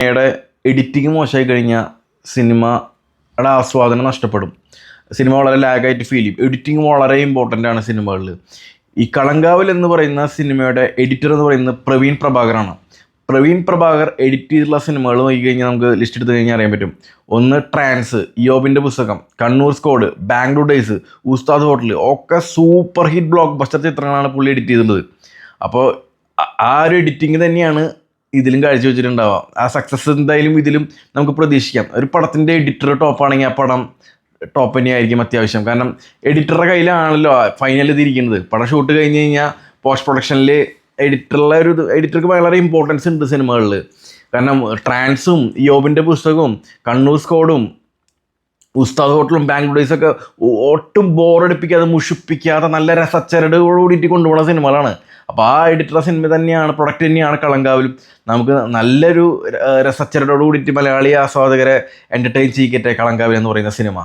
സിനിമയുടെ എഡിറ്റിംഗ് മോശമായി കഴിഞ്ഞാൽ സിനിമയുടെ ആസ്വാദനം നഷ്ടപ്പെടും. സിനിമ വളരെ ലാഗായിട്ട് ഫീൽ ചെയ്യും. എഡിറ്റിംഗ് വളരെ ഇമ്പോർട്ടന്റ് ആണ് സിനിമകളിൽ ഈ കളങ്കാവൽ എന്ന് പറയുന്ന സിനിമയുടെ എഡിറ്റർ എന്ന് പറയുന്നത് പ്രവീൺ പ്രഭാകറാണ് പ്രവീൺ പ്രഭാകർ എഡിറ്റ് ചെയ്തിട്ടുള്ള സിനിമകൾ നോക്കിക്കഴിഞ്ഞാൽ നമുക്ക് ലിസ്റ്റ് എടുത്ത് കഴിഞ്ഞാൽ അറിയാൻ പറ്റും. ഒന്ന് ട്രാൻസ് യോബിന്റെ പുസ്തകം Kannur Squad Bangalore Days Ustad Hotel ഒക്കെ സൂപ്പർ ഹിറ്റ് ബ്ലോക്ക് ബസ്റ്റർ ചിത്രങ്ങളാണ് പുള്ളി എഡിറ്റ് ചെയ്തിട്ടുള്ളത്. അപ്പോൾ ആ- ഒരു എഡിറ്റിംഗ് തന്നെയാണ് ഇതിലും കാഴ്ച വെച്ചിട്ടുണ്ടാവാം. ആ സക്സസ് എന്തായാലും ഇതിലും നമുക്ക് പ്രതീക്ഷിക്കാം. ഒരു പടത്തിന്റെ എഡിറ്റർ ടോപ്പാണെങ്കിൽ ആ പടം ടോപ്പ് തന്നെയായിരിക്കും അത്യാവശ്യം. കാരണം എഡിറ്ററുടെ കയ്യിലാണല്ലോ ഫൈനൽ ഇതിരിക്കുന്നത് പടം ഷൂട്ട് കഴിഞ്ഞ് കഴിഞ്ഞാൽ പോസ്റ്റ് പ്രൊഡക്ഷനിൽ എഡിറ്ററുള്ള ഒരു എഡിറ്റർക്ക് വളരെ ഇമ്പോർട്ടൻസ് ഉണ്ട് സിനിമകളിൽ കാരണം ട്രാൻസും യോബിന്റെ പുസ്തകവും കണ്ണൂർ സ്കോഡും ഉസ്താദ് ഹോട്ടലും ബാംഗ്ലൂർ ഒക്കെ ഒട്ടും ബോറടിപ്പിക്കാതെ മുഷിപ്പിക്കാതെ നല്ല രസച്ചരടുകളോടിയിട്ട് കൊണ്ടുപോകുന്ന സിനിമകളാണ്. അപ്പോൾ ആ എഡിറ്ററുടെ സിനിമ തന്നെയാണ് പ്രൊഡക്റ്റ് തന്നെയാണ് കളങ്കാവിലും. നമുക്ക് നല്ലൊരു രസച്ചരടോടുകൂടിയിട്ട് മലയാളി ആസ്വാദകരെ എന്റർടൈൻ ചെയ്യിക്കട്ടെ കളങ്കാവിൽ എന്ന് പറയുന്ന സിനിമ.